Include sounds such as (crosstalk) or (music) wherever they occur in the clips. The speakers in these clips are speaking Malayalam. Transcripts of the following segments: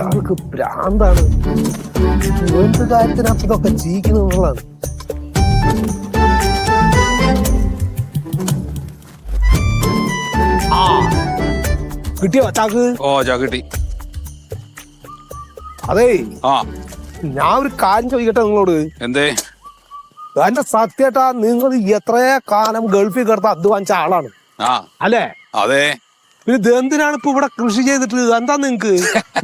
ഇയാൾക്ക് ഭ്രാന്താണ്. എന്ത് കാര്യത്തിനകത്ത് ഇതൊക്കെ ജീവിക്കുന്നുള്ളതാണ് ആ. കിട്ടിയോ ചാക്ക്? ഓ കിട്ടി. അതേ ആ. ഞാൻ ഒരു കാര്യം ചോദിക്കട്ടെ നിങ്ങളോട്? എന്തേ? എന്റെ സത്യേട്ടാ നിങ്ങൾ എത്രയോ കാലം ഗൾഫിൽ കിടത്ത അധ്വാനിച്ച ആളാണ്. അല്ലേ? അതെ. പിന്നെ ഇതെന്തിനാണ് ഇപ്പൊ ഇവിടെ കൃഷി ചെയ്തിട്ട് എന്താ നിങ്ങക്ക്?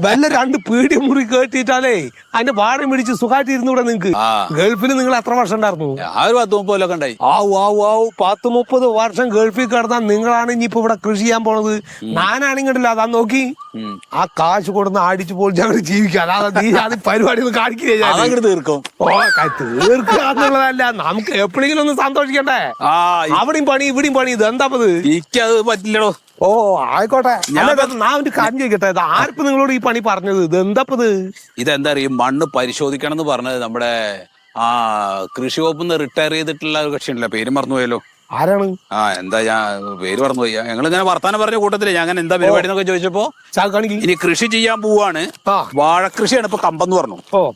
വല്ല രണ്ട് പീടി മുറി കേട്ടിട്ടാലേ അതിന്റെ വാഴ പിടിച്ച് സുഖമായിട്ട് ഇരുന്നൂടെ നിങ്ങക്ക്. ഗൾഫിൽ നിങ്ങൾ എത്ര വർഷം ഉണ്ടായിരുന്നു? ആ ഒരു പത്ത് മുപ്പത് കൊല്ലൊക്കെ ഉണ്ടായി. ആവു ആവു ആവു. പത്ത് മുപ്പത് വർഷം ഗൾഫിൽ കിടന്നാൽ നിങ്ങളാണ് ഇനിയിപ്പോ ഇവിടെ കൃഷി ചെയ്യാൻ പോണത്. ഞാനാണെങ്കിൽ അതാ നോക്കി. ആ കാശ് കൊടുന്ന് അടിച്ചു പോലും ഞങ്ങൾ ജീവിക്കാം അതാ നീ അത് പരിപാടി ഒന്നും കാണിക്കില്ല തീർക്കും. ഓ തീർക്കുക എന്നുള്ളതല്ല. നമുക്ക് എപ്പോഴെങ്കിലും ഒന്ന് സന്തോഷിക്കണ്ടേ? അവിടെയും പണി ഇവിടെയും പണി. ഇത് എന്താ ഇത് എനിക്കത് പറ്റില്ലടോ. ഓ ആയിക്കോട്ടെ. ഞാൻ- ഒരു കാര്യം ചോദിക്കട്ടെ. ഇത് ആർക്കും നിങ്ങളോട് ഈ പണി പറഞ്ഞത്? ഇത് എന്താ ഇത് ഇതെന്താ അറിയും? മണ്ണ് പരിശോധിക്കണം എന്ന് പറഞ്ഞത് നമ്മുടെ ആ കൃഷി വകുപ്പിൽ നിന്ന് റിട്ടയർ ചെയ്തിട്ടുള്ള ഒരു കക്ഷിയുണ്ടല്ലോ. പേര് മറന്നുപോയല്ലോ. ആരാണ്? ആ എന്താ ഞാൻ പേര് മറന്നുപോയി. ഞങ്ങൾ ഇങ്ങനെ വർത്താനം പറഞ്ഞ കൂട്ടത്തിൽ. ഞാൻ അങ്ങനെ എന്താ പരിപാടി എന്നൊക്കെ ചോദിച്ചപ്പോ ഇനി കൃഷി ചെയ്യാൻ പോവാണ്. ആ. വാഴക്കൃഷിയാണ് ഇപ്പൊ കമ്പെന്ന് പറഞ്ഞു. ഓ.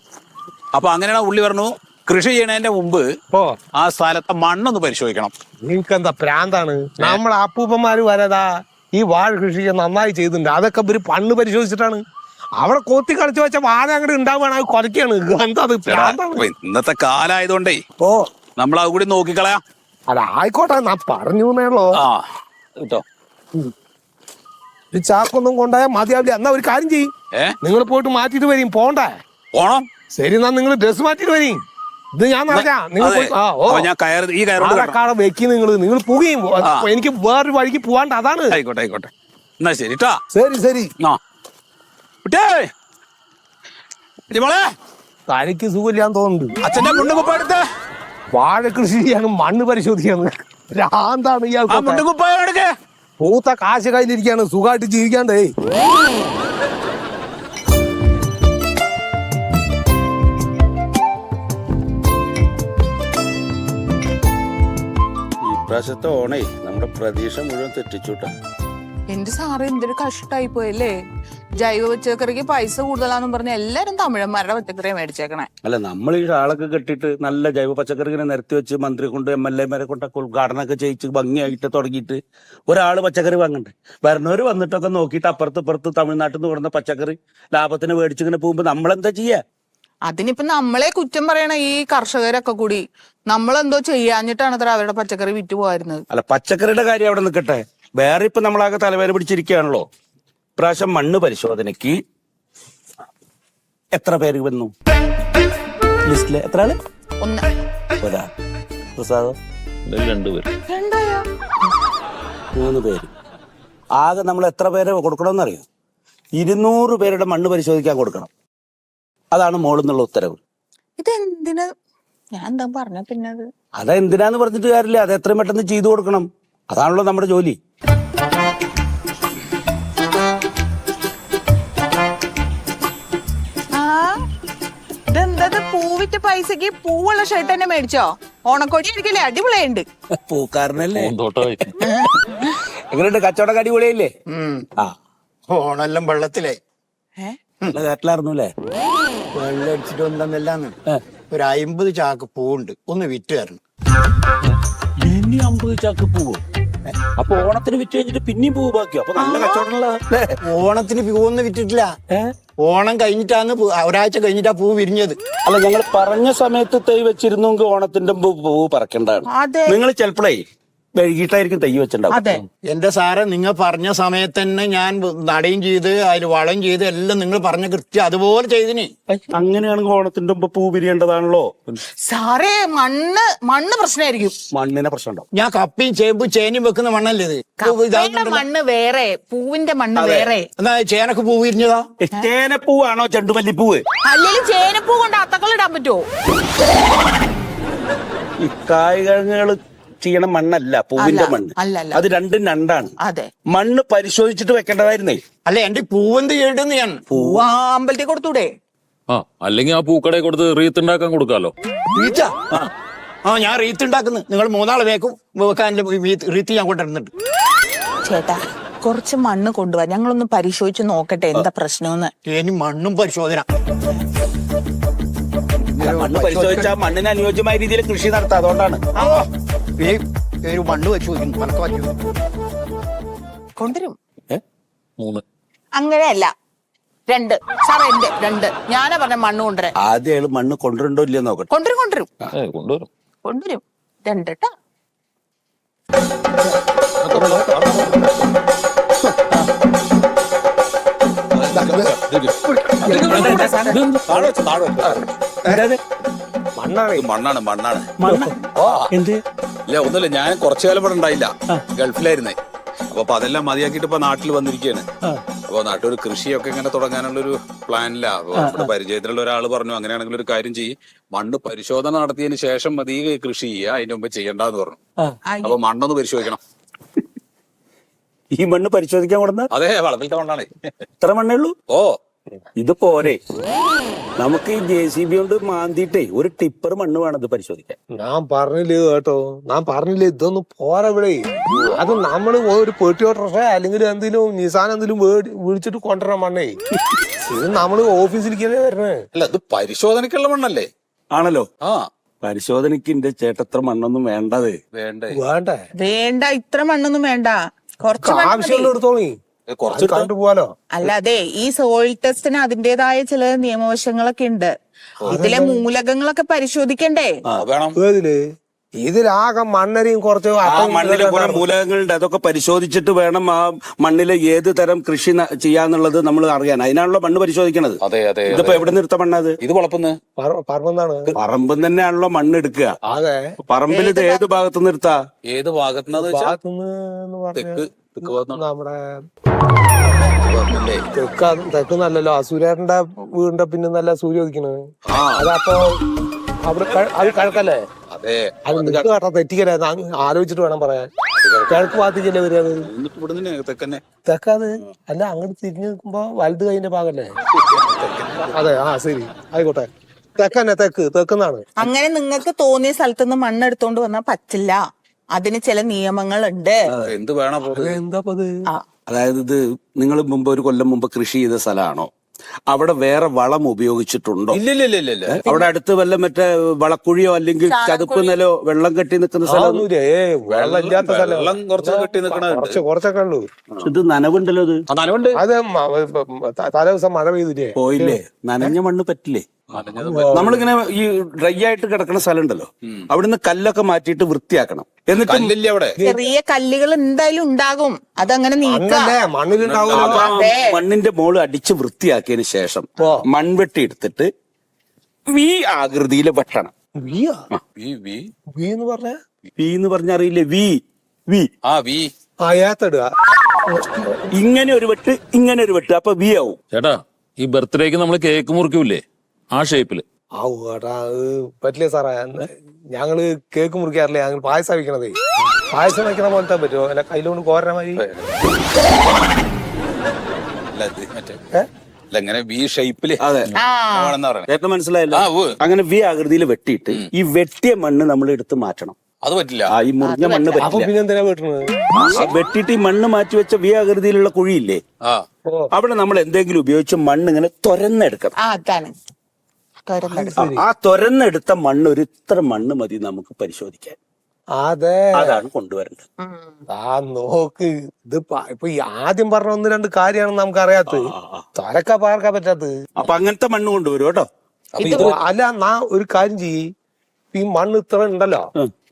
അപ്പൊ അങ്ങനെയാണ് ഉള്ളി പറഞ്ഞു കൃഷി ചെയ്യണതിന്റെ മുമ്പ് ഓ. ആ സ്ഥലത്തെ മണ്ണൊന്ന് പരിശോധിക്കണം. നിങ്ങൾക്ക് എന്താ പ്രാന്താണ് നമ്മളെ അപ്പൂപ്പന്മാര് വരതാ. ഈ വാഴ കൃഷി നന്നായി ചെയ്തിട്ടുണ്ട്. അതൊക്കെ ഒരു പണ്ണ് പരിശോധിച്ചിട്ടാണ്. അവിടെ കൊത്തി കളിച്ചു വെച്ച വാഴ അങ്ങോട്ട് ഉണ്ടാവുകയാണ് അത് കൊലക്കാണ് എന്താ അത് പ്രാന്താണ്? ഇന്നത്തെ കാലായതുകൊണ്ടേ ഓ. നമ്മൾ അത് കൂടി നോക്കിക്കളയാ. അല്ല ആയിക്കോട്ടെ ഞാൻ പറഞ്ഞു എന്നേയുള്ളൂ ആ കിട്ടോ ഈ ചാക്കൊന്നും കൊണ്ടായ മതിയാവില്ല എന്നാ ഒരു കാര്യം ചെയ്യും. ഏ? നിങ്ങൾ പോയിട്ട് മാറ്റിട്ട് വരും പോണ്ടേ? പോണം. ശരി എന്നാ നിങ്ങൾ ഡ്രസ് മാറ്റിട്ട് വരും. ഇത് ഞാൻ നടക്കാം. നിങ്ങൾ അതെ. പോയി ആ ഓ. അപ്പൊ ഞാൻ കയർ ഈ കിടക്കാം. വെക്കി നിങ്ങൾ നിങ്ങൾ പോകുകയും ആ. എനിക്ക് വേറൊരു വഴിക്ക് പോവാണ്ട് അതാണ്. ആയിക്കോട്ടെ ആയിക്കോട്ടെ. എന്നാ ശരി കേട്ടോ ശരി ശരി. ആ. കുട്ടേ മോളെ തനിക്ക് സുഖമില്ലാന്ന് തോന്നുന്നുണ്ട്. അച്ഛന്റെ മുണ്ടുകുപ്പ എടുത്ത് വാഴ കൃഷി ചെയ്യാനും മണ്ണ് പരിശോധിക്കാന്ന് ഭ്രാന്താണ് എടുക്ക്. പൂത്ത കാശ് കയ്യിലിരിക്കാണ് സുഖമായിട്ട് ജീവിക്കാണ്ടേ. ഇപ്രാവശ്യത്തെ ഓണേ നമ്മുടെ പ്രതീക്ഷ മുഴുവൻ തെറ്റിച്ചുട്ടാ. എന്റെ സാറ് എന്തൊരു കഷ്ടായി പോയല്ലേ ജൈവ പച്ചക്കറിക്ക് പൈസ കൂടുതലാന്നും പറഞ്ഞ് എല്ലാരും തമിഴന്മാരുടെ പച്ചക്കറിയെ മേടിച്ചേക്കണേ. അല്ല നമ്മൾ ഈ ആളൊക്കെ കെട്ടിട്ട് നല്ല ജൈവ പച്ചക്കറി ഇങ്ങനെ നിരത്തി വെച്ച് മന്ത്രി കൊണ്ട് എം എൽ എമാരെ കൊണ്ടൊക്കെ ഉദ്ഘാടനമൊക്കെ ചെയ്യിച്ച് ഭംഗിയായിട്ട് തുടങ്ങിയിട്ട് ഒരാൾ പച്ചക്കറി വാങ്ങണ്ടേ? വരണവര് വന്നിട്ടൊക്കെ നോക്കിയിട്ട് അപ്പുറത്ത് ഇപ്പുറത്ത് തമിഴ്നാട്ടിൽ നിന്ന് കൊടുന്ന പച്ചക്കറി ലാഭത്തിന് മേടിച്ചിങ്ങനെ പോകുമ്പോ നമ്മളെന്താ ചെയ്യ? അതിനിപ്പോ നമ്മളെ കുറ്റം പറയണ ഈ കർഷകരൊക്കെ കൂടി നമ്മളെന്തോ ചെയ്യാഞ്ഞിട്ടാണ് അത്ര അവരുടെ പച്ചക്കറി വിറ്റ് പോയിരുന്നത്. അല്ല പച്ചക്കറിയുടെ കാര്യം അവിടെ നിൽക്കട്ടെ വേറെ ഇപ്പൊ നമ്മളാകെ തലവേദന പിടിച്ചിരിക്കുകയാണല്ലോ. ഇപ്രാവശ്യം മണ്ണ് പരിശോധനയ്ക്ക് എത്ര പേര് വന്നു? ലിസ്റ്റിൽ എത്ര ആൾ? ഒന്ന്. ഒരാ പ്രസാദം രണ്ടുപേരും? രണ്ടായോ മൂന്ന് പേര്. ആകെ നമ്മൾ എത്ര പേരെ കൊടുക്കണമെന്നറിയോ? ഇരുന്നൂറ് പേരുടെ മണ്ണ് പരിശോധിക്കാൻ കൊടുക്കണം. അതാണ് മോളിൽ ഉത്തരവ്. ഇതെന്തിന്? ഞാൻ എന്താ പറഞ്ഞ പിന്നെ അത്? അതെന്തിനാന്ന് പറഞ്ഞിട്ട് കാര്യമില്ല. അത് എത്രയും പെട്ടെന്ന് ചെയ്തു കൊടുക്കണം. അതാണല്ലോ നമ്മുടെ ജോലി. പൂവിറ്റ് പൈസക്ക് പൂവുള്ള ഷർട്ട് തന്നെ മേടിച്ചോ? ഓണക്കോടി അടിക്കല്ലേ അടിപൊളിയുണ്ട് പൂക്കാരനല്ലേ? എങ്ങനെയുണ്ട്? കച്ചവടം അടിപൊളിയല്ലേ ആ. ഓണെല്ലാം വെള്ളത്തിലെ ഏ? നല്ല വെള്ളം അടിച്ചിട്ട് വന്നെല്ലാന്ന് ഒരു അമ്പത് ചാക്ക് പൂവുണ്ട്. ഒന്ന് വിറ്റ് തരണം. ഇനി അമ്പത് ചാക്ക് പൂവ്. അപ്പൊ ഓണത്തിന് വിറ്റ് കഴിഞ്ഞിട്ട് പിന്നെയും പൂവ് ബാക്കിയോ? അപ്പൊ നല്ല കച്ചവടമുള്ള അല്ലേ ഓണത്തിന് പൂവൊന്നും വിറ്റിട്ടില്ല. ഓണം കഴിഞ്ഞിട്ടാണ് ഒരാഴ്ച കഴിഞ്ഞിട്ടാ പൂ വിരിഞ്ഞത്. അല്ല ഞങ്ങൾ പറഞ്ഞ സമയത്ത് തൈ വെച്ചിരുന്നെങ്കിൽ ഓണത്തിന്റെ പൂ പൂവ് പറക്കേണ്ടതാണ്. അതെ. നിങ്ങൾ ചിലപ്പോഴേ വൈകിട്ടായിരിക്കും തൈ വെച്ചിട്ടുണ്ടാവും അതെ. എന്റെ സാറെ നിങ്ങൾ പറഞ്ഞ സമയത്ത് തന്നെ ഞാൻ നടയും ചെയ്ത് അതിൽ വളം ചെയ്ത് എല്ലാം നിങ്ങൾ പറഞ്ഞ കൃത്യം അതുപോലെ ചെയ്തിന്. അങ്ങനെയാണ് ഓണത്തിന്റെ മുമ്പ് പൂ പിരിയേണ്ടതാണല്ലോ സാറേ മണ്ണ് മണ്ണ് പ്രശ്നമായിരിക്കും. മണ്ണിനെ പ്രശ്നം ഉണ്ടാവും. ഞാൻ കപ്പിയും ചേമ്പും ചേനയും വെക്കുന്ന മണ്ണല്ലേ ഇത്? മണ്ണ് വേറെ പൂവിന്റെ മണ്ണ് വേറെ. എന്നാ ചേനക്ക് പൂ വിരിഞ്ഞതാ? ചേനപ്പൂവാണോ ചെണ്ടുമല്ലിപ്പൂവ്? അല്ലെങ്കിൽ ചേനപ്പൂ കൊണ്ട് അത്തക്കളിടാൻ പറ്റുമോ ഈ കായ്കഴങ്ങൾ ചെയ്യണ മണ്ണല്ല പൂവിന്റെ മണ്ണ്. അല്ല, അല്ല. അത് രണ്ടും രണ്ടാണ്. അതെ. മണ്ണ് പരിശോധിച്ചിട്ട് വെക്കേണ്ടതായിരുന്നേ. അല്ല എന്റെ പൂവെന്ത് ചെയ്തിട്ടെന്ന് ഞാൻ പൂവ് അമ്പലത്തിൽ കൊടുത്തൂടെ? ആ അല്ലെങ്കിൽ ആ പൂക്കടയിൽ കൊടുത്ത് റീത്ത് ഉണ്ടാക്കാൻ കൊടുക്കാലോ. റീച്ച? ആ ഞാൻ റീത്ത് ഉണ്ടാക്കുന്നു. നിങ്ങൾ മൂന്നാൾ വേക്കും വെക്കാൻ റീത്ത് ഞാൻ കൊണ്ടുവരുന്നുണ്ട്. ചേട്ടാ കുറച്ച് മണ്ണ് കൊണ്ടുപോവാ ഞങ്ങളൊന്ന് പരിശോധിച്ച് നോക്കട്ടെ എന്താ പ്രശ്നമെന്ന്. ഇനി മണ്ണും പരിശോധന. മണ്ണ് പരിശോധിച്ചാൽ മണ്ണിന് അനുയോജ്യമായ രീതിയിൽ കൃഷി നടത്താം അതുകൊണ്ടാണ്. ഈ ഒരു മണ്ണ് വെച്ചു കണക്ക് പറ്റും കൊണ്ടുവരും മൂന്ന് അങ്ങനെയല്ല രണ്ട് സാർ എന്റെ രണ്ട് ഞാനാ പറഞ്ഞ മണ്ണ് കൊണ്ടുവരാൻ ആദ്യം അയാൾ മണ്ണ് കൊണ്ടുവരണ്ടോ ഇല്ലയോ നോക്കട്ടെ കൊണ്ടുവരും കൊണ്ടുവരും കൊണ്ടുവരും കൊണ്ടുവരും രണ്ട് ട്ടാ താഴെ വെച്ച്, താഴെ വെച്ച്. മണ്ണാണ്. മണ്ണാണ് എന്ത്? ഇല്ല ഒന്നുമില്ല. ഞാൻ കുറച്ചു കാലം ഇവിടെ ഉണ്ടായില്ല. ഗൾഫിലായിരുന്നേ. അപ്പൊ അപ്പൊ അതെല്ലാം മതിയാക്കിയിട്ട് ഇപ്പൊ നാട്ടിൽ വന്നിരിക്കുകയാണ്. അപ്പൊ നാട്ടിൽ കൃഷിയൊക്കെ ഇങ്ങനെ തുടങ്ങാനുള്ള ഒരു പ്ലാനില്ല അപ്പൊ നമ്മുടെ പരിചയത്തിലുള്ള ഒരാൾ പറഞ്ഞു അങ്ങനെയാണെങ്കിൽ ഒരു കാര്യം ചെയ്യും. മണ്ണ് പരിശോധന നടത്തിയതിന് ശേഷം മതി കൃഷി ചെയ്യുക. അതിന്റെ മുമ്പ് ചെയ്യണ്ടെന്ന് പറഞ്ഞു. അപ്പൊ മണ്ണൊന്ന് പരിശോധിക്കണം. ഈ മണ്ണ് പരിശോധിക്കാൻ കൊടുന്ന അതെ വളത്തിലത്തെ മണ്ണാണ്. ഇത്ര മണ്ണേ ഉള്ളൂ? ഓ. ഇത് പോരെ നമുക്ക് ഈ ജെ സി ബി കൊണ്ട് മാന്തിട്ടേ ഒരു ടിപ്പർ മണ്ണ് വേണം ഇത് പരിശോധിക്കാൻ. ഞാൻ പറഞ്ഞില്ലേ കേട്ടോ. ഞാൻ പറഞ്ഞില്ലേ ഇതൊന്നും പോരാ ഇവിടെ. അത് നമ്മൾ ഒരു പെട്ടി ഓട്ടോറിക്ഷ അല്ലെങ്കിൽ എന്തെങ്കിലും നിസാൻ എന്തെങ്കിലും വിളിച്ചിട്ട് കൊണ്ടുവരാൻ മണ്ണേ. ഇത് നമ്മൾ ഓഫീസിലേക്കല്ലേ വരണേ. അല്ല ഇത് പരിശോധനക്കുള്ള മണ്ണല്ലേ? ആണല്ലോ. ആ. പരിശോധനക്ക് എന്റെ ചേട്ടത്ര മണ്ണൊന്നും വേണ്ടത്. വേണ്ട? വേണ്ടേ? വേണ്ട ഇത്ര മണ്ണൊന്നും വേണ്ട. കുറച്ച്. ആവശ്യമുള്ള എടുത്തോളി. ഇത് കുറച്ച് കണ്ടു അല്ല അല്ലാതെ ഈ സോയിൽ ടെസ്റ്റിന് അതിന്റേതായ ചില നിയമവശങ്ങളൊക്കെ ഉണ്ട്. ഇതിലെ മൂലകങ്ങളൊക്കെ പരിശോധിക്കണ്ടേ? ആ, വേണം. ഏതിൽ ഇതിലാകെ മണ്ണരിയും കുറച്ച് മണ്ണിലെ കുറെ മൂലകങ്ങളുണ്ട് അതൊക്കെ പരിശോധിച്ചിട്ട് വേണം ആ മണ്ണിലെ ഏത് തരം കൃഷി ചെയ്യാന്നുള്ളത് നമ്മൾ അറിയാൻ. അതിനാണല്ലോ മണ്ണ് പരിശോധിക്കണത്. അതെ അതെ ഇതിപ്പോ എവിടെ നിർത്ത മണ്ണത് ഇത് വളപ്പുന്ന് പറമ്പെന്നാണ് പറമ്പ് തന്നെയാണല്ലോ മണ്ണ് എടുക്കുക. അതെ പറമ്പിൽ ഇത് ഏത് ഭാഗത്ത് നിർത്താ ഏത് ഭാഗത്തുനിന്ന് വെച്ചാൽ എന്ന് പറഞ്ഞാ തെക്ക് നമ്മുടെ? തെക്ക് നല്ലല്ലോ. അസൂര്യന്റെ വീടിന്റെ പിന്നെ നല്ല സൂര്യ ഉദിക്കണത് ആ. അതപ്പോ അവിടെ അത് കിഴക്കല്ലേ? അതെ. അത് നിനക്ക് കേട്ടോ തെറ്റിക്കല്ലേ? ഞാൻ ആലോചിച്ചിട്ട് വേണം പറയാൻ. കിഴക്ക് ഭാഗത്തേക്കല്ലേ വരിക തെക്കാത് അല്ല അങ്ങോട്ട് തിരിഞ്ഞു നിൽക്കുമ്പോ വലത് കൈന്റെ ഭാഗല്ലേ? അതെ ആ ശരി. ആയിക്കോട്ടെ. തെക്കന്നെ തെക്ക് തെക്കുന്നാണ്. അങ്ങനെ നിങ്ങൾക്ക് തോന്നിയ സ്ഥലത്തുനിന്ന് മണ്ണെടുത്തോണ്ട് വന്നാ പറ്റില്ല. അതിന് ചില നിയമങ്ങളുണ്ട്. എന്ത് വേണം അതായത് ഇത് നിങ്ങൾ മുമ്പ് ഒരു കൊല്ലം മുമ്പ് കൃഷി ചെയ്ത സ്ഥലമാണോ? അവിടെ വേറെ വളം ഉപയോഗിച്ചിട്ടുണ്ടോ? ഇല്ല ഇല്ല ഇല്ല ഇല്ല ഇല്ല അവിടെ അടുത്ത് വല്ല മറ്റേ വളക്കുഴിയോ അല്ലെങ്കിൽ ചതുപ്പ് നിലോ വെള്ളം കെട്ടി നിൽക്കുന്ന സ്ഥലം? വെള്ളം കുറച്ച് കെട്ടി കുറച്ചൊക്കെ ഉള്ളൂ. ഇത് നനവുണ്ടല്ലോ ഇത്. നനവുണ്ട്. അത് തലേ ദിവസം മഴ പെയ്തില്ലേ പോയില്ലേ? നനഞ്ഞ മണ്ണ് പറ്റില്ലേ? നമ്മളിങ്ങനെ ഈ ഡ്രൈ ആയിട്ട് കിടക്കുന്ന സ്ഥലം ഉണ്ടല്ലോ അവിടുന്ന് കല്ലൊക്കെ മാറ്റിയിട്ട് വൃത്തിയാക്കണം. എന്നിട്ട് അവിടെ? ചെറിയ കല്ലുകൾ എന്തായാലും ഉണ്ടാകും. അതങ്ങനെ മണ്ണിന്റെ മോൾ അടിച്ച് വൃത്തിയാക്കിയതിന് ശേഷം മൺവെട്ടി എടുത്തിട്ട് വി ആകൃതിയിൽ വെട്ടണം. V V V. എന്ന് പറഞ്ഞ? വി എന്ന് പറഞ്ഞ അറിയില്ലേ? V V. ആ വി. ആ ഏത്തടുക. ഇങ്ങനെ ഒരു വെട്ട് ഇങ്ങനെ ഒരു വെട്ട്. അപ്പൊ വി ആവും. ചേട്ടാ ഈ ബർത്ത്ഡേക്ക് നമ്മൾ കേക്ക് മുറിക്കൂലേ ആ ഷേപ്പിൽ ആ ഏട്ടാ അത് പറ്റില്ല സാറേ? അന്ന് ഞങ്ങൾ കേക്ക് മുറിക്കാറില്ല? ഞങ്ങൾ പായസം വയ്ക്കണതേ പായസം വയ്ക്കണ പോലത്തെ പറ്റുമോ? അല്ല കയ്യിലോണ്ട് കോരണ മതി അല്ല ഇത് മറ്റേ അല്ല ഇങ്ങനെ വി ഷേപ്പിൽ അതെ. ആണെന്ന് പറയണേ. ചേട്ടന് മനസ്സിലായല്ലോ? ആ ഉവ്വ്. അങ്ങനെ വി ആകൃതിയിൽ വെട്ടിയിട്ട് ഈ വെട്ടിയ മണ്ണ് നമ്മൾ എടുത്ത് മാറ്റണം. അത് പറ്റില്ല. ആ ഈ മുറിഞ്ഞ മണ്ണ് അപ്പൊ പറ്റില്ല പിന്നെ എന്തിനാ വെട്ടണത്? ആ, വെട്ടിയിട്ട് ഈ മണ്ണ് മാറ്റി വെച്ച വി ആകൃതിയിലുള്ള കുഴിയില്ലേ? ആ. അവിടെ നമ്മൾ എന്തെങ്കിലും ഉപയോഗിച്ച് മണ്ണ് ഇങ്ങനെ തുരന്നെടുക്കണം. ആ അതാണ്. തുറന്നെടുക്കും ആ തുരന്നെടുത്ത മണ്ണ് ഒരു ഇത്ര മണ്ണ് മതി നമുക്ക് പരിശോധിക്കാൻ. അതെ. അതാണ് കൊണ്ടുവരേണ്ടത്. ആ നോക്ക്. ഇത് ഇപ്പൊ ഈ ആദ്യം പറഞ്ഞ ഒന്ന് രണ്ട് കാര്യമാണ് നമുക്ക് അറിയാത്തത് തരക്ക പാർക്കാൻ പറ്റാത്തത് അപ്പൊ അങ്ങനത്തെ മണ്ണ് കൊണ്ടുവരും കേട്ടോ. ഇത് അല്ല നാ ഒരു കാര്യം ചെയ്യ്. ഈ മണ്ണ് ഇത്ര ഉണ്ടല്ലോ.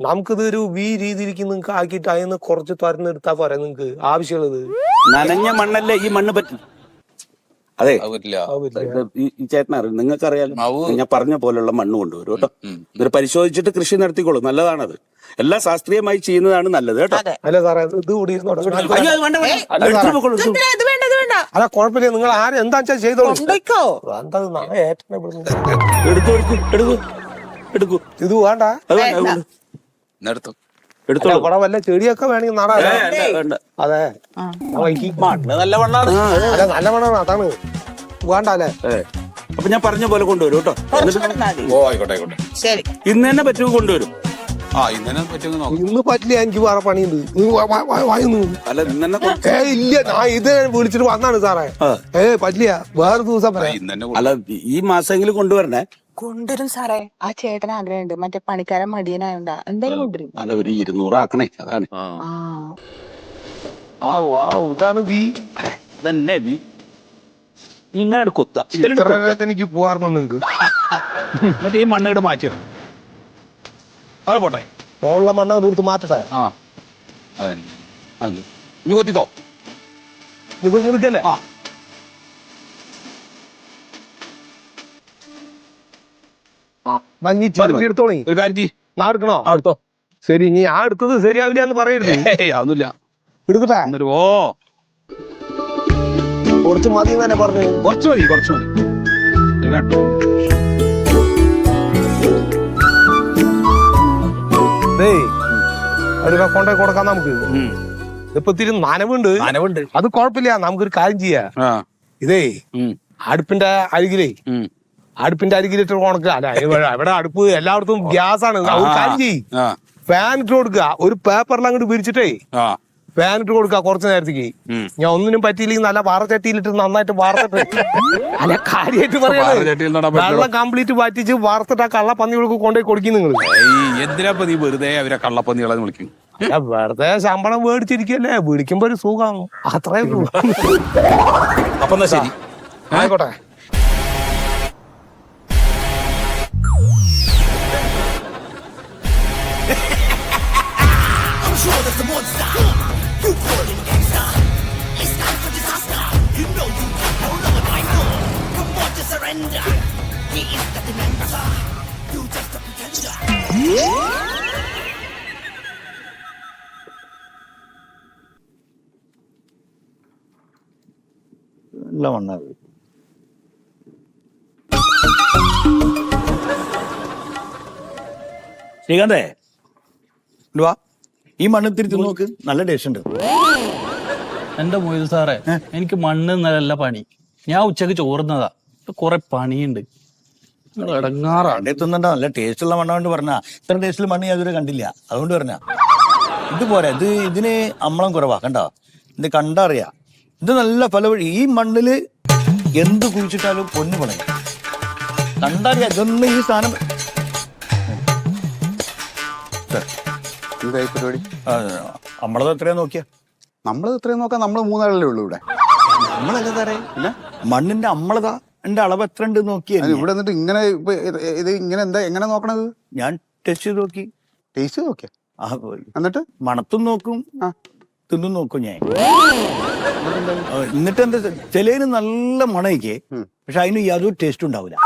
നമുക്കിത് ഒരു വി രീതിയിലേക്ക് നിങ്ങൾക്ക് ആക്കിയിട്ട് അതിന്ന് കുറച്ച് തുരന്നെടുത്താ പോരാ നിങ്ങക്ക് ആവശ്യമുള്ളത്. നനഞ്ഞ മണ്ണല്ലേ ഈ മണ്ണ് പറ്റും? അതെ. ഈ- ചേട്ടൻ അറിയാം. നിങ്ങൾക്ക് അറിയാലോ ഞാൻ പറഞ്ഞ പോലുള്ള മണ്ണ് കൊണ്ടുവരും കേട്ടോ. ഇവർ പരിശോധിച്ചിട്ട് കൃഷി നടത്തിക്കോളൂ. നല്ലതാണത്. എല്ലാം ശാസ്ത്രീയമായി ചെയ്യുന്നതാണ് നല്ലത് കേട്ടോ. അല്ല സാറേ ഇത് കൂടി. അല്ല കുഴപ്പമില്ല. നിങ്ങൾ ആരും എന്താ വെച്ചാൽ ചെയ്തോളൂ. എടുക്കൂ എടുക്കൂ എടുക്കൂ എടുക്കൂ. ഇത് വേണ്ട. അത് വേണ്ട, അത് ചെടിയൊക്കെ വേണമെങ്കിൽ നടാ. മണ്ണ് നല്ല മണ്ണാണ്. നല്ല മണമാണ് അതാണ് വേണ്ട അല്ലേ അപ്പൊ ഞാൻ പറഞ്ഞ പോലെ കൊണ്ടുവരും കേട്ടോ. ഓ ആയിക്കോട്ടെ ആയിക്കോട്ടെ. ശരി. ഇന്ന് തന്നെ പറ്റുമോ കൊണ്ടുവരും. ആ ഇന്നെ പറ്റുമെന്ന് നോക്കാം. ഇന്ന് പറ്റില്ല എനിക്ക് വേറെ പണിയുണ്ട്. നീ വാ- വാ- വാ- വാ ഇന്ന്. അല്ല ഏ ഇല്ല ഞാൻ ഇത് വിളിച്ചിട്ട് വന്നാണ് സാറേ. ആ. ഏ പറ്റില്ല. വേറെ ദിവസം പറയാം. ഇന്നെ അല്ല ഈ മാസമെങ്കിലും കൊണ്ടുവരണേ. കൊണ്ടുവരും സാറേ. ആ ചേട്ടൻ ആഗ്രഹമുണ്ട്. മറ്റേ പണിക്കാരൻ മടിയനായോണ്ടാ. എന്തായാലും കൊണ്ടുവരും. അല്ല ഒരു ഇരുന്നൂറാക്കണേ. അതാണ്. ആ. ആ. വാ ഇതാണ് വീ. തന്നെ ഇങ്ങനെ കൊത്ത. ഇത്ര എനിക്ക് നിങ്ങക്ക്? എന്നിട്ട് ഈ മണ്ണിട് മാറ്റി അത് പോട്ടെ. മണ്ണ ദൂരത്ത് മാറ്റട്ടെ. ആ. അതെ. അത് കൊത്തിക്കോ. എടുത്തോളി ഒരു കാര്യം ചെയ്യ്. ഞാൻ എടുക്കണോ? എടുത്തോ. ശരി ഇനി ഞാൻ എടുത്തത് ശരിയാവില്ല എന്ന് പറയരുത്. ഏയ് അതൊന്നുമില്ല. എടുക്കട്ടെ? എന്നൊരു ഓ കുറച്ച് മതി തന്നെ പറഞ്ഞു. കുറച്ച് മതി കുറച്ച് മതി. ഇത് ഡേയ് ഒരു കൊണ്ടേ കൊടുക്കാം നമുക്ക്. ഇപ്പൊ ഇത്തിരി നനവുണ്ട്. നനവുണ്ട്. അത് കുഴപ്പമില്ല നമുക്കൊരു കാര്യം ചെയ്യാം. ആ. ഇതേ ഉം, അടുപ്പിന്റെ അരികിലേ ഉം. അടുപ്പിന്റെ അരികിലിട്ട് ഉണക്കുക അല്ല ഇവിടെ- അടുപ്പ് എല്ലായിടത്തും ഗ്യാസ് ആണ് ഒരു കാര്യം ചെയ്യ്. ഫാൻ ഇട്ട് കൊടുക്കുക. ഒരു പേപ്പറിൽ അങ്ങോട്ട് പിരിച്ചിട്ടേ. ആ. ഫാൻ ഇട്ട് കൊടുക്കുക കുറച്ച് നേരത്തേക്ക്. ഞാൻ ഒന്നിനും പറ്റിയില്ലെങ്കിൽ നല്ല വാറച്ചട്ടിയിലിട്ട് നന്നായിട്ട് വാർത്തിട്ട്. അല്ല കാര്യമായിട്ട് പറയാം വെള്ളം കംപ്ലീറ്റ് വാറ്റിച്ച് വാർത്തിട്ട് ആ കള്ളപ്പന്നികൾക്ക് കൊണ്ടുപോയി കൊടുക്കും നിങ്ങൾ എന്തിനാ നീ വെറുതെ അവരെ കള്ളപ്പന്നികളെ വിളിക്കും വെറുതെ ശമ്പളം മേടിച്ചിരിക്കല്ലേ വിളിക്കുമ്പോ ഒരു സുഖം അത്രേ ഉള്ളൂ അപ്പൊ ശരി. ആയിക്കോട്ടെ. നല്ല മണ്ണത് ശ്രീകാന്തേ. ഇങ്ങട് വാ ഈ മണ്ണ് തിരിച്ചു നോക്ക്. നല്ല ടേസ്റ്റ് ഉണ്ട്. എന്റെ മൊയ്ത് സാറേ എനിക്ക് മണ്ണ് നല്ല പണി. ഞാൻ ഉച്ചയ്ക്ക് ചോറുന്നതാ. ഇപ്പൊ കൊറേ പണിയുണ്ട്. നിങ്ങൾ ഇടങ്ങാറാണ് അവിടെ എത്തുന്നുണ്ടോ നല്ല ടേസ്റ്റ് ഉള്ള മണ്ണാണ്ട് പറഞ്ഞ. ഇത്ര ടേസ്റ്റിൽ മണ്ണ് ഞാൻ ഇതുവരെ കണ്ടില്ല. അതുകൊണ്ട് പറഞ്ഞ. ഇത് പോരാ. ഇത് ഇതിന് അമ്മളം കുറവാ. കണ്ടോ? ഇത് കണ്ടറിയാ ഇത് നല്ല ഫലവഴി. ഈ മണ്ണിൽ എന്ത് കുഴിച്ചിട്ടാലും പൊന്നു പണയും കണ്ടറിയാ ഇതൊന്നും ഈ സാധനം എന്തായി പരിപാടി. ആ, അമ്മളത് എത്രയാ നോക്കിയാ? നമ്മൾ ഇത്രയും നോക്കാം? നമ്മൾ മൂന്നാളല്ലേ ഉള്ളൂ ഇവിടെ. നമ്മളല്ല മണ്ണിന്റെ അമ്മളതാ എന്റെ അളവ് എത്ര ഉണ്ട് നോക്കിയേ അത് ഇവിടെ ഇങ്ങനെ ഇത് ഇങ്ങനെ എന്താ എങ്ങനെ നോക്കണത്? ഞാൻ ടേസ്റ്റ് ചെയ്ത് നോക്കി. ടേസ്റ്റ് നോക്കിയ? ആ, എന്നിട്ട്? മണത്തും നോക്കും. തിന്നും നോക്കും ഞാൻ. എന്നിട്ട് എന്താ ചിലതിന് നല്ല മണയ്ക്ക്. പക്ഷെ അതിന് യാതൊരു ടേസ്റ്റ് ഉണ്ടാവില്ല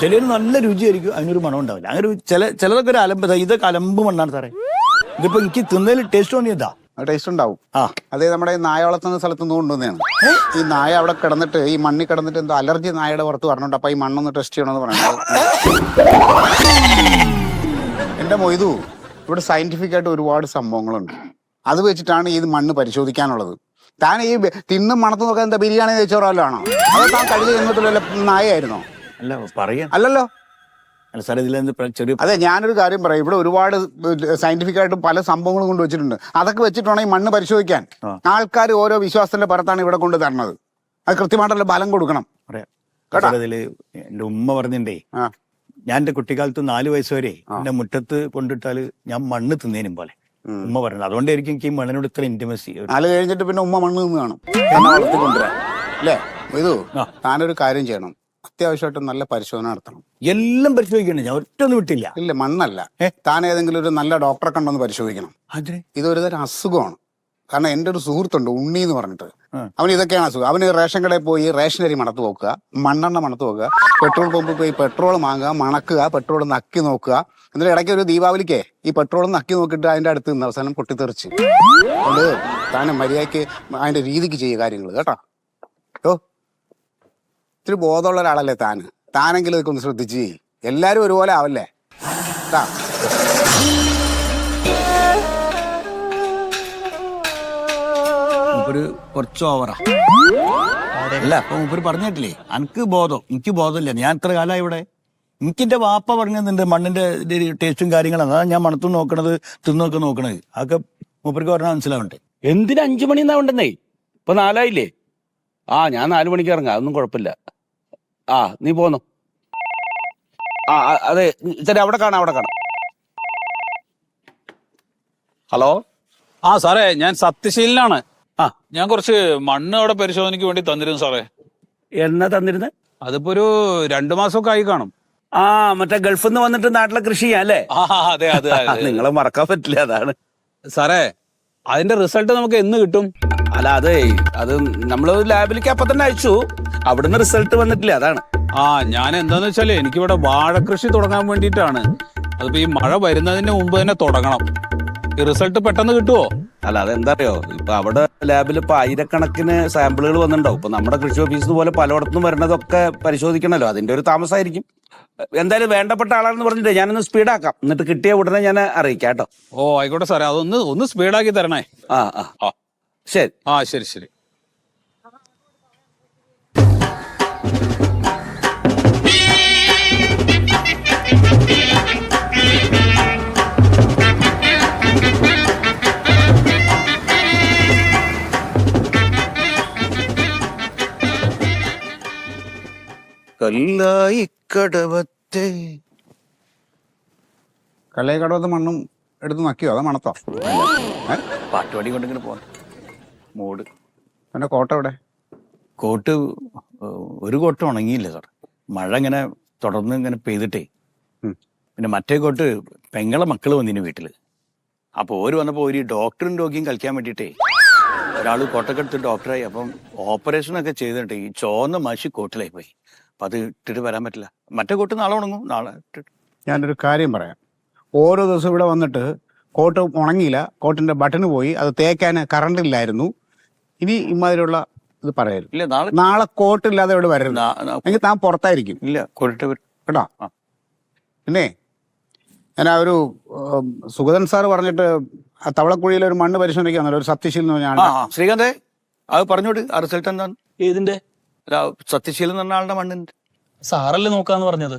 ചിലതിന് നല്ല രുചിയായിരിക്കും അതിനൊരു മണം ഉണ്ടാവില്ല. അങ്ങനെ ചില ചിലതൊക്കെ ഒരു അലമ്പ് ഇതൊക്കെ അലമ്പ് മണ്ണാണ് സാറേ. ഇതിപ്പോ എനിക്ക് തിന്നതിൽ ടേസ്റ്റ് തോന്നിയതാ ടേസ്റ്റ് ഉണ്ടാവും. അതേ നമ്മുടെ നായ വളർത്തുന്ന സ്ഥലത്ത് നിന്ന് കൊണ്ടുവന്നതാണ്. ഈ നായ അവിടെ കിടന്നിട്ട് ഈ മണ്ണിൽ കിടന്നിട്ട് എന്തോ അലർജി നായയുടെ പുറത്ത് പറഞ്ഞോണ്ട് അപ്പൊ ഈ മണ്ണൊന്ന് ടെസ്റ്റ് ചെയ്യണമെന്ന് പറയുന്നത് എന്റെ മൊയ്തു ഇവിടെ സയന്റിഫിക് ആയിട്ട് ഒരുപാട് സംഭവങ്ങളുണ്ട്. അത് വെച്ചിട്ടാണ് ഈ മണ്ണ് പരിശോധിക്കാനുള്ളത്. താൻ ഈ തിന്നും മണത്ത് നോക്കാൻ എന്താ ബിരിയാണി നെയ്ച്ചോറാലാണോ? അതോ താൻ കഴിഞ്ഞ ജന്മത്തിലുള്ള നായായിരുന്നോ അല്ല പറയാ അല്ലല്ലോ. അല്ല സാറേ ഇതിലെന്ത് ചെറിയ അതെ ഞാനൊരു കാര്യം പറയാം. ഇവിടെ ഒരുപാട് സയന്റിഫിക് ആയിട്ട് പല സംഭവങ്ങളും കൊണ്ട് വെച്ചിട്ടുണ്ട്. അതൊക്കെ വെച്ചിട്ടുണ്ടെങ്കിൽ മണ്ണ് പരിശോധിക്കാൻ. ആൾക്കാർ ഓരോ വിശ്വാസത്തിന്റെ പുറത്താണ് ഇവിടെ കൊണ്ട് തരണത്. അത് കൃത്യമായിട്ടുള്ള ബലം കൊടുക്കണം. കേട്ടോ? ഇതിൽ എന്റെ ഉമ്മ പറഞ്ഞിട്ടേ. ഞാൻ എന്റെ കുട്ടിക്കാലത്ത് നാല് വയസ്സ് വരെ എന്റെ മുറ്റത്ത് കൊണ്ടിട്ടാൽ ഞാൻ മണ്ണ് തിന്നേനും പോലെ. ഉമ്മ പറഞ്ഞത്. അതുകൊണ്ടായിരിക്കും എനിക്ക് ഈ മണ്ണിനോട് ഇത്ര ഇന്റിമസി നാല് കഴിഞ്ഞിട്ട് പിന്നെ ഉമ്മ മണ്ണ് നിന്ന് കാണും. അല്ലേ? ഇതു. താനൊരു കാര്യം ചെയ്യണം. അത്യാവശ്യമായിട്ട് നല്ല പരിശോധന നടത്തണം. എല്ലാം പരിശോധിക്കണം ഞാൻ ഒറ്റൊന്നും വിട്ടില്ല. ഇല്ല മണ്ണല്ല. താൻ ഏതെങ്കിലും ഒരു നല്ല ഡോക്ടറെ കണ്ടൊന്ന് പരിശോധിക്കണം. ഇതൊരു തരം അസുഖമാണ്. കാരണം എന്റെ ഒരു സുഹൃത്തുണ്ട് ഉണ്ണി എന്ന് പറഞ്ഞിട്ട് അവൻ ഇതൊക്കെയാണ് അസുഖം. അവന് റേഷൻ കടയിൽ പോയി റേഷനരി മണത്ത് നോക്കുക മണ്ണെണ്ണ മണത്ത് നോക്കുക പെട്രോൾ പമ്പിൽ പോയി പെട്രോൾ വാങ്ങുക മണക്കുക പെട്രോൾ നക്കി നോക്കുക. എന്നിട്ട് ഇടയ്ക്ക് ഒരു ദീപാവലിക്കേ ഈ പെട്രോൾ നക്കി നോക്കിയിട്ട് അതിന്റെ അടുത്ത് നിന്ന് അവസാനം പൊട്ടിത്തെറിച്ച്. അതുകൊണ്ട് താൻ മര്യാദയ്ക്ക് അതിന്റെ രീതിക്ക് ചെയ്യുക കാര്യങ്ങൾ കേട്ടോ? ഓ ഇത്തിരി ബോധമുള്ള ഒരാളല്ലേ താൻ? താനെങ്കിലും ഇതൊക്കെ ഒന്ന് ശ്രദ്ധിച്ച് എല്ലാവരും എല്ലാരും ഒരുപോലെ ആവല്ലേ? കേട്ടാ മൂപ്പര് കുറച്ച് ഓവറാ അല്ല അപ്പൊ മൂപ്പര് പറഞ്ഞിട്ടില്ലേ എനിക്ക് ബോധം. എനിക്ക് ബോധമില്ല. ഞാൻ ഇത്ര കാലമായി ഇവിടെ. എനിക്കിന്റെ വാപ്പ പറഞ്ഞിട്ടുണ്ട് മണ്ണിന്റെ ടേസ്റ്റും കാര്യങ്ങളും. അതാണ് ഞാൻ മണത്തും നോക്കണത് തിന്നൊക്കെ നോക്കണത്. അതൊക്കെ മൂപ്പർക്ക് പറഞ്ഞാൽ മനസ്സിലാവണ്ടേ? എന്തിനു അഞ്ചു മണി എന്നാവണ്ടെന്നേ ഇപ്പൊ നാലായില്ലേ? ആ ഞാൻ നാലു മണിക്ക് ഇറങ്ങാം. അതൊന്നും കുഴപ്പമില്ല. ആ നീ പോന്നു. ആ അതെ ശരി അവിടെ കാണാം അവിടെ കാണാം. ഹലോ? ആ സാറേ ഞാൻ സത്യശീലനാണ്. ആ. ഞാൻ കുറച്ച് മണ്ണ് അവിടെ പരിശോധനയ്ക്ക് വേണ്ടി തന്നിരുന്നു സാറേ. എന്നാ തന്നിരുന്നത് അതിപ്പോ ഒരു രണ്ടു മാസമൊക്കെ ആയി കാണും. ആ മറ്റേ ഗൾഫിൽ നിന്ന് വന്നിട്ട് നാട്ടിലെ കൃഷി ചെയ്യാം അല്ലേ? ആ അതെ അതെ. നിങ്ങളെ മറക്കാൻ പറ്റില്ല അതാണ്. സാറേ അതിന്റെ റിസൾട്ട് നമുക്ക് എന്ന് കിട്ടും? അല്ല അതെ അത് നമ്മൾ ലാബിലേക്ക് അപ്പൊ തന്നെ അയച്ചു. അവിടുന്ന് റിസൾട്ട് വന്നിട്ടില്ല അതാണ്. ആ ഞാൻ എന്താന്ന് വെച്ചാൽ എനിക്കിവിടെ വാഴകൃഷി തുടങ്ങാൻ വേണ്ടിയിട്ടാണ്. അതിപ്പോ ഈ മഴ വരുന്നതിന് മുമ്പ് തന്നെ തുടങ്ങണം. ഈ റിസൾട്ട് പെട്ടെന്ന് കിട്ടുമോ അല്ല അതെന്താ അറിയോ ഇപ്പൊ അവിടെ ലാബിൽ ഇപ്പൊ ആയിരക്കണക്കിന് സാമ്പിളുകൾ വന്നിട്ടുണ്ടാവും. ഇപ്പൊ നമ്മുടെ കൃഷി ഓഫീസിൽ പോലെ പലയിടത്തും വരുന്നതൊക്കെ പരിശോധിക്കണല്ലോ. അതിന്റെ ഒരു താമസമായിരിക്കും. എന്തായാലും വേണ്ടപ്പെട്ട ആളാണെന്ന് പറഞ്ഞിട്ട് ഞാനൊന്ന് സ്പീഡാക്കാം. എന്നിട്ട് കിട്ടിയ ഉടനെ ഞാൻ അറിയിക്കാം കേട്ടോ. ഓ ആയിക്കോട്ടെ സാറേ. അതൊന്ന് ഒന്ന് സ്പീഡാക്കി തരണേ. ആ. ആ. ശരി. ആ ശരി ശരി. കല്ലായി കടവത്തെ. കല്ലായി കടവത്തെ മണ്ണും എടുത്ത് നക്കിയോ? അതാ മണത്തോ? പാട്ടുപാടി കൊണ്ടിങ്ങനെ പോകണം മൂട് എന്റെ കോട്ട എവിടെ? കോട്ട് ഒരു കോട്ട് ഉണങ്ങിയില്ല സാർ മഴ ഇങ്ങനെ തുടർന്ന് ഇങ്ങനെ പെയ്തിട്ടേ. പിന്നെ മറ്റേ കോട്ട് പെങ്ങളെ മക്കൾ വന്നിന് വീട്ടിൽ അപ്പോൾ ഓര് വന്നപ്പോൾ ഒരു ഡോക്ടറും രോഗിയും കളിക്കാൻ വേണ്ടിയിട്ടേ ഒരാൾ കോട്ടൊക്കെ എടുത്ത് ഡോക്ടറായി. അപ്പം ഓപ്പറേഷനൊക്കെ ചെയ്തിട്ട് ഈ ചോന്ന മഷി കോട്ടിലായി പോയി. അപ്പം അത് ഇട്ടിട്ട് വരാൻ പറ്റില്ല. മറ്റേ കോട്ട് നാളെ ഉണങ്ങും. നാളെ ഇട്ടിട്ട്. ഞാനൊരു കാര്യം പറയാം. ഓരോ ദിവസം ഇവിടെ വന്നിട്ട് കോട്ട് ഉണങ്ങിയില്ല. കോട്ടിന്റെ ബട്ടൺ പോയി. അത് തേക്കാൻ കറണ്ട് ഇല്ലായിരുന്നു. ഇനി ഇമാതിരിയുള്ള ഇത് പറയരുത്. ഇല്ല നാളെ നാളെ കോട്ട് ഇല്ലാതെ ഇവിടെ വരരുത്. എങ്കിൽ താൻ പുറത്തായിരിക്കും. ഇല്ല കോട്ടിട്ട് കേട്ടോ? പിന്നെ ഞാൻ ആ ഒരു സുഗതൻ സാർ പറഞ്ഞിട്ട് ആ തവളക്കുഴിയിൽ ഒരു മണ്ണ് പരിശോധിക്കാൻ ഒരു സത്യശീൽ എന്ന് പറഞ്ഞാൽ ശ്രീകാന്തേ അത് പറഞ്ഞോട്. ആ റിസൾട്ട് എന്താണ്? ഏതിന്റെ? സത്യശീലം സത്യശീലൻ എന്ന് പറഞ്ഞ ആളുടെ മണ്ണിന്റെ. സാറല്ലേ നോക്കാന്ന് പറഞ്ഞത്?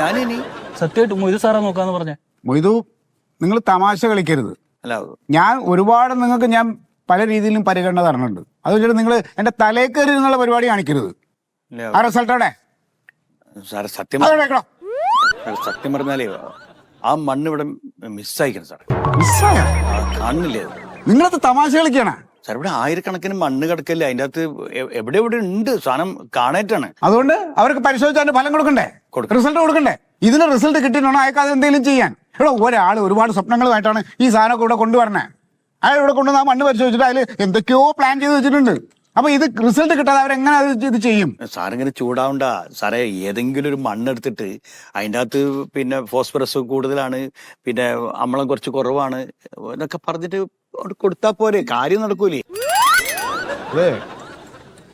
ഞാനിനി സത്യമായിട്ട് മൊയ്തു സാറാ നോക്കാന്ന് പറഞ്ഞു? മൊയ്തു നിങ്ങൾ തമാശ കളിക്കരുത്. അല്ല ഞാൻ ഒരുപാട് നിങ്ങൾക്ക് ഞാൻ പല രീതിയിലും പരിഗണന തരണുണ്ട് അത് വെച്ചിട്ട് നിങ്ങൾ എന്റെ തലേ കയറി നിന്നുള്ള പരിപാടി കാണിക്കരുത്. ആ റിസൾട്ടാണേ സത്യം അതോടെ. സത്യം പറഞ്ഞാലേ ആ മണ്ണ് ഇവിടെ മിസ്സായിക്കണം മിസ്സായോ? അത്? നിങ്ങളത് തമാശ കളിക്കണേ. സാർ ഇവിടെ ആയിരക്കണക്കിന് മണ്ണ് കിടക്കല്ലേ? അതിന്റെ അകത്ത് എ- എവിടെ എവിടെ ഉണ്ട്? സാധനം കാണേറ്റാണ്. അതുകൊണ്ട് അവർക്ക് പരിശോധിച്ച് അതിന്റെ ഫലം കൊടുക്കണ്ടേ? കൊടുക്കണം. റിസൾട്ട് കൊടുക്കണ്ടേ? ഇതിന് റിസൾട്ട് കിട്ടിയിട്ടുണ്ടോ അയക്കാതെ എന്തെങ്കിലും ചെയ്യാൻ. ഇവിടെ ഒരാൾ ഒരുപാട് സ്വപ്നങ്ങളുമായിട്ടാണ് ഈ സാധനമൊക്കെ ഇവിടെ കൊണ്ടുവരണേ അയാൾ ഇവിടെ കൊണ്ടുവന്ന് ആ മണ്ണ് പരിശോധിച്ചിട്ട് അതിൽ എന്തൊക്കെയോ പ്ലാൻ ചെയ്ത് വെച്ചിട്ടുണ്ട്. അപ്പൊ ഇത് റിസൾട്ട് കിട്ടാതെ അവരെങ്ങനെ അത് ഇത് ചെയ്യും? സാറിങ്ങനെ ചൂടാവണ്ട. സാറേ ഏതെങ്കിലും ഒരു മണ്ണെടുത്തിട്ട് അതിന്റെ അകത്ത് പിന്നെ ഫോസ്ഫറസ് കൂടുതലാണ് പിന്നെ അമ്ലം കുറച്ച് കുറവാണ് എന്നൊക്കെ പറഞ്ഞിട്ട് അവിടെ കൊടുത്താൽ പോരെ. കാര്യം നടക്കൂലേ. അതെ.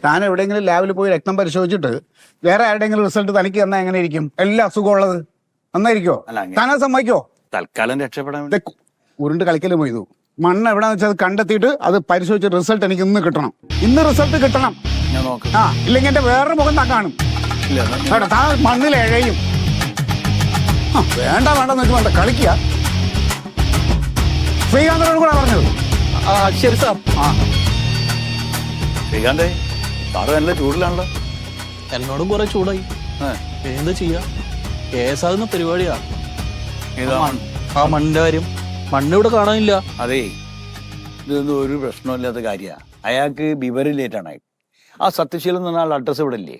താൻ എവിടെയെങ്കിലും ലാബിൽ പോയി രക്തം പരിശോധിച്ചിട്ട് വേറെ ആരുടെയെങ്കിലും റിസൾട്ട് തനിക്ക് തന്നാൽ എങ്ങനെ ഇരിക്കും? എല്ലാ അസുഖം ഉള്ളത്. നന്നായിരിക്കോ അല്ല, അങ്ങനെ- താനത് സമ്മതിക്കോ തൽക്കാലം രക്ഷപ്പെടാൻ ദേ ഉരുണ്ട് കളിക്കലും പോയതു മണ്ണ് എവിടെ വെച്ചാൽ അത് കണ്ടെത്തിയിട്ട് അത് പരിശോധിച്ച റിസൾട്ട് എനിക്ക് ഇന്ന് കിട്ടണം. ഇന്ന് റിസൾട്ട് കിട്ടണം. ഞാൻ നോക്കാം. ആ ഇല്ലെങ്കിൽ എന്റെ വേറൊരു മുഖം താൻ കാണും. ഇല്ല എന്നാ- കേട്ടോ താൻ മണ്ണിൽ എഴയും ആ, വേണ്ട വേണ്ടെന്ന് വെച്ച് വേണ്ട കളിക്കുക. ശ്രീകാന്തനോട് കൂടെ പറഞ്ഞത്. ആ ശരി സാർ. ആ. ശ്രീകാന്തേ സാറ് നല്ല ചൂടിലാണല്ലോ. എന്നോടും കുറെ ചൂടായി. ആ, എന്താ ചെയ്യാ? കേസാകുന്ന പരിപാടിയാ. ഇതാ ആ മണ്ണിന്റെ കാര്യം. മണ്ണ് ഇവിടെ കാണാനില്ല. അതേ. ഇതൊന്നും ഒരു പ്രശ്നമില്ലാത്ത കാര്യമാണ് അയാൾക്ക് വിവരമില്ലേറ്റാണ് അയാൾ. ആ സത്യശീലം എന്ന് പറഞ്ഞ അഡ്രസ് അഡ്രസ്സ് ഇവിടെ ഇല്ലേ?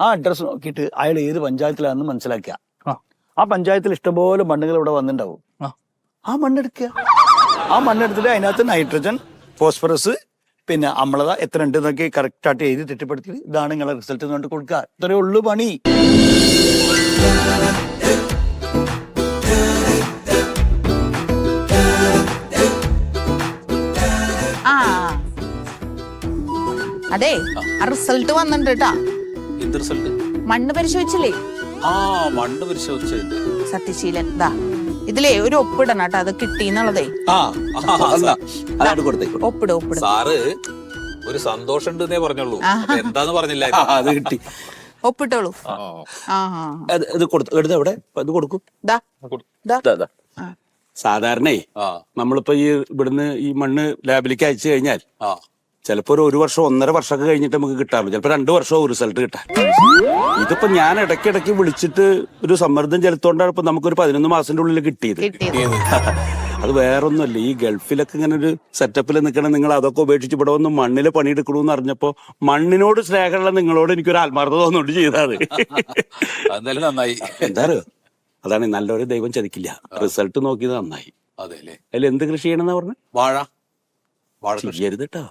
ആ അഡ്രസ്സ് നോക്കിയിട്ട് അയാൾ ഏത് പഞ്ചായത്തിലാണെന്ന് മനസ്സിലാക്കുക. ആ. പഞ്ചായത്തിൽ ഇഷ്ടംപോലെ മണ്ണുകൾ ഇവിടെ വന്നിട്ടുണ്ടാവും. ആ. മണ്ണെടുക്കുക. ആ മണ്ണെടുത്തിട്ട് അതിനകത്ത് നൈട്രജൻ ഫോസ്ഫറസ് പിന്നെ അമ്ലത എത്ര ഉണ്ട് കറക്റ്റ് ആയിട്ട് എഴുതി തിട്ടപ്പെടുത്തി ഇതാണ് നിങ്ങളെ റിസൾട്ട് കൊണ്ട് കൊടുക്കുക. ഇത്രയേ ഉള്ളൂ പണി. അതെ ആ റിസൾട്ട് വന്നിട്ടുണ്ട് കേട്ടാ എന്ത് റിസൾട്ട് മണ്ണ് പരിശോധിച്ചില്ലേ? ആ മണ്ണ് പരിശോധിച്ചതിന്റെ സത്യശീലൻ ദാ. ഇതിലേ ഒരു ഒപ്പിടണം കേട്ടോ അത് കിട്ടിന്നുള്ളതേ ഒപ്പിട് ഒപ്പിട്. സാറ് ഒരു സന്തോഷം ഉണ്ടെന്നേ പറഞ്ഞുള്ളൂ. എന്താന്ന് പറഞ്ഞില്ല ആ, അത് കിട്ടി. ഒപ്പിട്ടോളൂ. ആ. ആ ആ. അത് ഇത് കൊടുത്തു എവിടെ ഇത് കൊടുക്കും. ദാ. ദാ. ദാ, ദാ. ആ. സാധാരണ നമ്മളിപ്പോ ഈ ഇവിടുന്ന് ഈ മണ്ണ് ലാബിലേക്ക് അയച്ചു കഴിഞ്ഞാൽ ചിലപ്പോ ഒരു ഒരു വർഷം ഒന്നര വർഷമൊക്കെ കഴിഞ്ഞിട്ട് നമുക്ക് കിട്ടാറുള്ളൂ ചിലപ്പോ രണ്ടു വർഷവും റിസൾട്ട് കിട്ടാൻ. ഇതിപ്പോ ഞാൻ ഇടയ്ക്കിടയ്ക്ക് വിളിച്ചിട്ട് ഒരു സമ്മർദ്ദം ചെലുത്തോണ്ടാണ് ഇപ്പൊ നമുക്കൊരു പതിനൊന്ന് മാസത്തിന്റെ ഉള്ളിൽ കിട്ടിയത്. (laughs) അത് വേറൊന്നുമല്ല. ഈ ഗൾഫിലൊക്കെ ഇങ്ങനെ ഒരു സെറ്റപ്പിൽ നിൽക്കണം നിങ്ങൾ അതൊക്കെ ഉപേക്ഷിച്ച് ഇവിടെ വന്ന് മണ്ണിൽ പണിയെടുക്കണമെന്ന് അറിഞ്ഞപ്പോ മണ്ണിനോട് സ്നേഹമുള്ള നിങ്ങളോട് എനിക്കൊരു ആത്മാർത്ഥത തോന്നുന്നുണ്ട് ചെയ്താൽ എന്തായാലും നന്നായി. എന്താ അറിയോ? അതാണ് നല്ലൊരു ദൈവം ചതിക്കില്ല. റിസൾട്ട് നോക്കിയത് നന്നായി. അതെ അല്ലേ അതിൽ എന്ത് കൃഷി ചെയ്യണമെന്നാ പറഞ്ഞു? വാഴ. വാഴ കൃഷി. ചെയ്യരുത് കേട്ടോ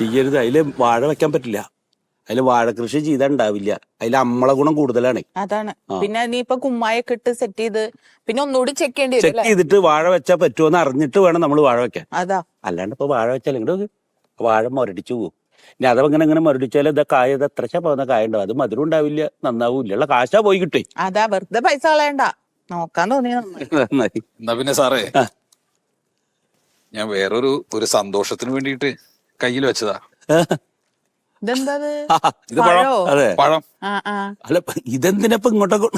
ചെയ്യരുത്. അതിൽ വാഴ വെക്കാൻ പറ്റില്ല. അതിൽ വാഴ കൃഷി ചെയ്താൽ ഉണ്ടാവില്ല. അതിൽ അമ്മള ഗുണം കൂടുതലാണ്. അതാണ്. പിന്നെ നീ ഇപ്പൊ കുമ്മായൊക്കെ ഇട്ട് സെറ്റ് ചെയ്ത് പിന്നെ ഒന്നുകൂടി ചെക്ക് ചെയ്യേണ്ടി ചെക്ക് ചെയ്തിട്ട് വാഴ വെച്ചാൽ പറ്റുമോ എന്ന് അറിഞ്ഞിട്ട് വേണം നമ്മൾ വാഴ വെക്കാൻ. അതാ. അല്ലാണ്ട് ഇപ്പൊ വാഴ വെച്ചാൽ ഇങ്ങോട്ട് വാഴ മുരടിച്ചു പോകും ഇനി അഥവാ ഇങ്ങനെ ഇങ്ങനെ മരടിച്ചാൽ ഇതാ കായ ഇത് എത്ര പോകുന്ന കായ ഉണ്ടാവും? അത് മധുരം ഉണ്ടാവില്ല നന്നാവില്ല. ഉള്ള കാശാ പോയി കിട്ടേ. അതാ വെറുതെ പൈസ കളയണ്ട. നോക്കാൻ തോന്നി നന്നായി. (laughs) നന്നായി. എന്നാ പിന്നെ സാറേ ആ. ഞാൻ വേറൊരു ഒരു സന്തോഷത്തിന് വേണ്ടിയിട്ട് കയ്യിൽ വെച്ചതാ. ഇതെന്താ ഇത്? ഇത് പഴം. പഴോ? അതെ. പഴം. ആ ആ. അല്ല ഇതെന്തിനപ്പൊ ഇങ്ങോട്ടൊക്കെ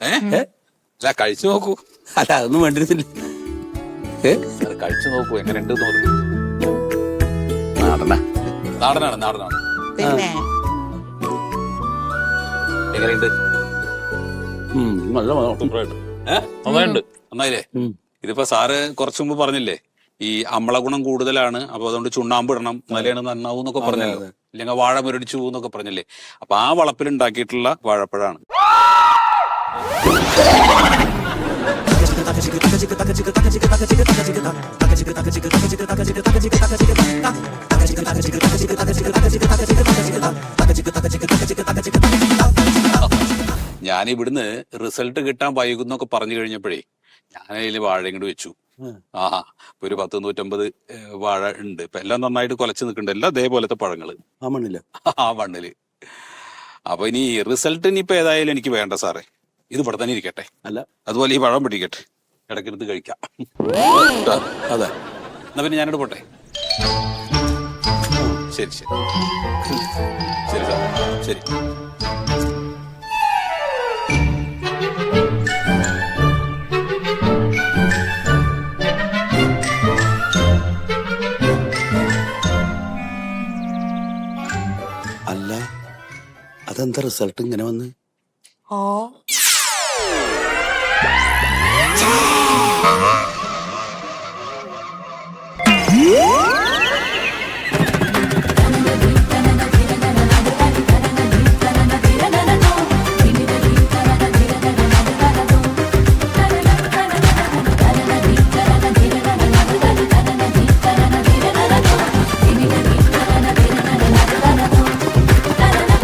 ഏ? അല്ല കഴിച്ചു നോക്കൂ. അല്ല അതൊന്നും വേണ്ടിയിരുന്നില്ല ഏ? കഴിച്ചു നോക്കൂ. എങ്ങനെയുണ്ടെന്ന് നോക്കൂ നാടന നാടനാണ് നാടനാണ്. പിന്നെ? എങ്ങനെയുണ്ട്? നല്ല നന്നായിട്ടുണ്ട് നന്നായില്ലേ? ഇതിപ്പോ സാറ് കുറച്ചു മുമ്പ് പറഞ്ഞില്ലേ ഈ അമ്മള ഗുണം കൂടുതലാണ് അപ്പൊ അതുകൊണ്ട് ചുണ്ണാമ്പ് ഇടണം മലയാണ് നന്നാവും എന്നൊക്കെ പറഞ്ഞല്ലോ. ഇല്ലെങ്കിൽ വാഴ മുരടിച്ചു പോകുന്നൊക്കെ പറഞ്ഞല്ലേ പറഞ്ഞില്ലേ. അപ്പൊ ആ വളപ്പിൽ ഉണ്ടാക്കിയിട്ടുള്ള വാഴപ്പഴാണ്. (laughs) ഞാൻ ഇവിടുന്ന് റിസൾട്ട് കിട്ടാൻ വൈകുന്നൊക്കെ പറഞ്ഞു കഴിഞ്ഞപ്പോഴേ ഞാൻ അതിൽ വാഴ ഇങ്ങോട്ട് വെച്ചു. ആ. ഒരു പത്ത് നൂറ്റമ്പത് വാഴ ഉണ്ട്. ഇപ്പൊ എല്ലാം നന്നായിട്ട് കൊലച്ച് നിൽക്കുന്നുണ്ട്. എല്ലാം അതേപോലത്തെ പഴങ്ങൾ. ആ മണ്ണിൽ. ആ മണ്ണിൽ. അപ്പൊ ഇനി റിസൾട്ട് ഇനിയിപ്പോ ഏതായാലും എനിക്ക് വേണ്ട സാറേ. ഇത് ഇവിടെ തന്നെ ഇരിക്കട്ടെ. അല്ല. അതുപോലെ ഈ പഴം പിടിക്കട്ടെ. ഇടയ്ക്കെടുത്ത് കഴിക്കാം. അതെ. എന്നാ പിന്നെ ഞാനിവിടെ പോട്ടെ. ശരി ശരി. ശരി സാർ ശരി. അല്ല അതെന്താ റിസൾട്ട് ഇങ്ങനെ വന്ന്? ആ